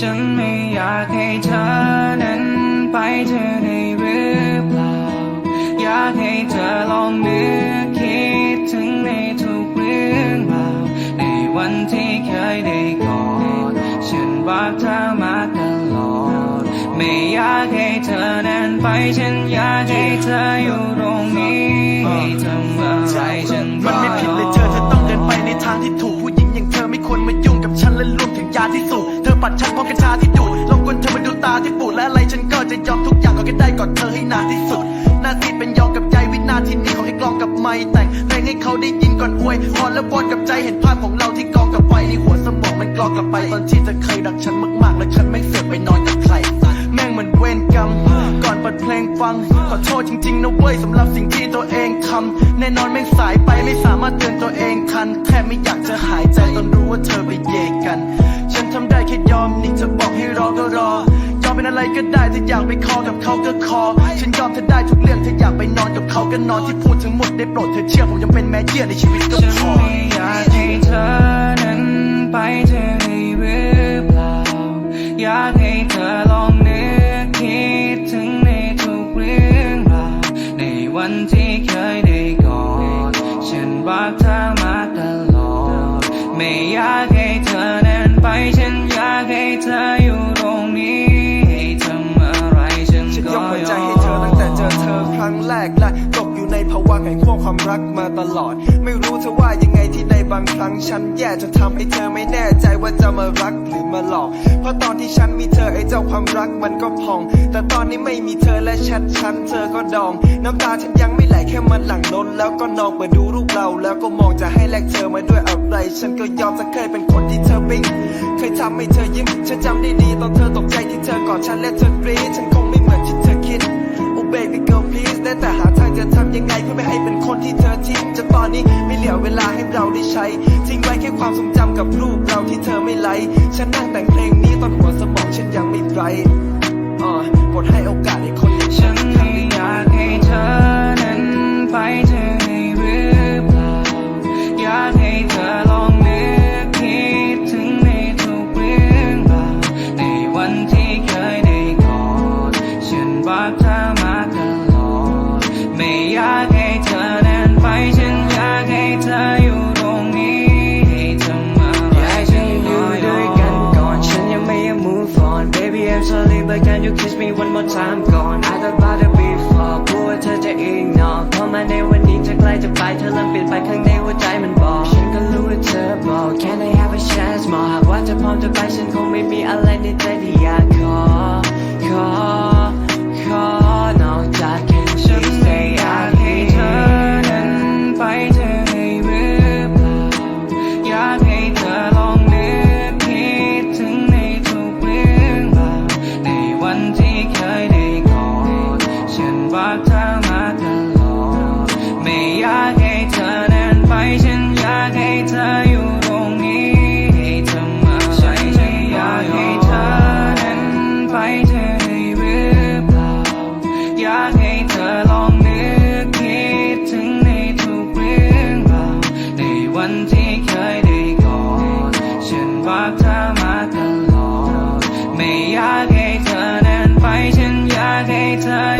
ฉันไม่อยากให้เธอนั้นไปเธอได้หรือเปล่า อยากให้เธอลองนึกคิดถึงในทุกเรื่องราวในวันที่เคยได้กอดฉันบอกเธอมาตลอด ไม่อยากให้เธอนั้นไปฉันอยากให้เธออยู่ตรงนี้ให้ทำอะไรฉันมันไม่ผิดเลยเธอเธอต้องเดินไปในทางที่ถูกผู้หญิงอย่างเธอไม่ควรมายุ่งกับฉันและรวมถึงยาที่สูบเธอ ปัดฉันพราะกัญชาที่ดูดลองกวนเธอมาดูตาที่ปูดและอะไรฉันก็จะยอมทุกอย่างก็แค่ได้กอดเธอให้นานที่สุดหน้าที่เป็นยอมกับใจวินาทีนี้ขอให้กลองกับไม่แต่งเพลงให้เขาได้ยินก่อนอวยพรและวอนกับใจเห็นภาพของเราที่กองกับไฟในหัวสมองมันกลองกลับไปตอนที่เธอเคยรักฉันมากๆ และฉันไม่เสือกไปนอนกับใครแม่งเหมือนเวรกรรมก่อนเปิดเพลงฟังขอโทษจริงๆนะเว้ยสำหรับสิ่งที่ตัวเองทำแน่นอนแม่งสายไปไม่สามารถเตือนตัวเองทันแค่ไม่อยากจะหายใจตอนรู้ว่าเธอไป ไปคอกับเขาก็คอ ฉันยอมเธอได้ทุกเรื่องถ้าอยากไปนอนกับเขาก็นอนที่พูดทั้งหมดได้โปรดเธอเชื่อผมยังเป็นแม่เยี่ยในชีวิตก็ฉันพอไม่อยากให้เธอนั้นไปเธอได้หรือเปล่า อยากให้เธอลองนึกคิดถึงในทุกเรื่องราวในวันที่เคยได้กอดฉันบอกเธอมาตลอด ไม่อยากให้เธอนั้นไปฉันอยากให้เธออยู่ตรงนี้ ในภาวะแห่งขั้วความรักมาตลอด ไม่รู้เธอว่ายังไงที่ในบางครั้งฉันแย่จนทำให้เธอไม่แน่ใจว่าจะมารักหรือมาหลอก เพราะตอนที่ฉันมีเธอไอ้เจ้าความรักมันก็พอง แต่ตอนนี้ไม่มีเธอและแชทฉันเธอก็ดอง น้ำตาฉันยังไม่ไหลแค่มันหลั่งล้นแล้วก็นองเปิดดูรูปเรา แล้วก็มองจะให้แลกเธอมาด้วยอะไร ฉันก็ยอมจะเคยเป็นคนที่เธอปิ๊งเคยทำให้เธอยิ้มฉันจำได้ดีตอนเธอตกใจที่เธอกอดฉันและเธอกรีดฉันคงไม่เหมือนที่เธอคิด โอ้ baby girl please ได้แต่หาทางจะทำยังไงเพื่อไม่ให้เป็นคนที่เธอทิ้งจนตอนนี้ไม่เหลือเวลาให้เราได้ใช้ ทิ้งไว้แค่ความทรงจำกับรูปเราที่เธอไม่ไลค์ฉันนั่งแต่งเพลงนี้ตอนหัวสมองฉันยังไม่ไร you kiss me one more time ก่อน I thought about it before กลัวเธอจะ ignore พอมาในวันนี้จะใกล้จะไปเธอเริ่มเปลี่ยนไปข้างในหัวใจมันบอก ฉันก็รู้ว่าเธอบอก Can I have a chance more หากว่าเธอพร้อมจะไปฉันคงไม่มีอะไรักเธอมาตลอดไม่อยากให้เธอนั้นไปฉันอยากให้เธออยู่ตรงนี้ให้ทำอะไรฉันอยากให้เธอนั้นไปเธอได้หรือเปล่าอยากให้เธอลองนึกคิดถึงในทุกเรื่องราวในวันที่เคยได้กอดฉันบอกเธอมาตลอดไม่อยากให้เธอนั้นไปฉันอยากให้เธอ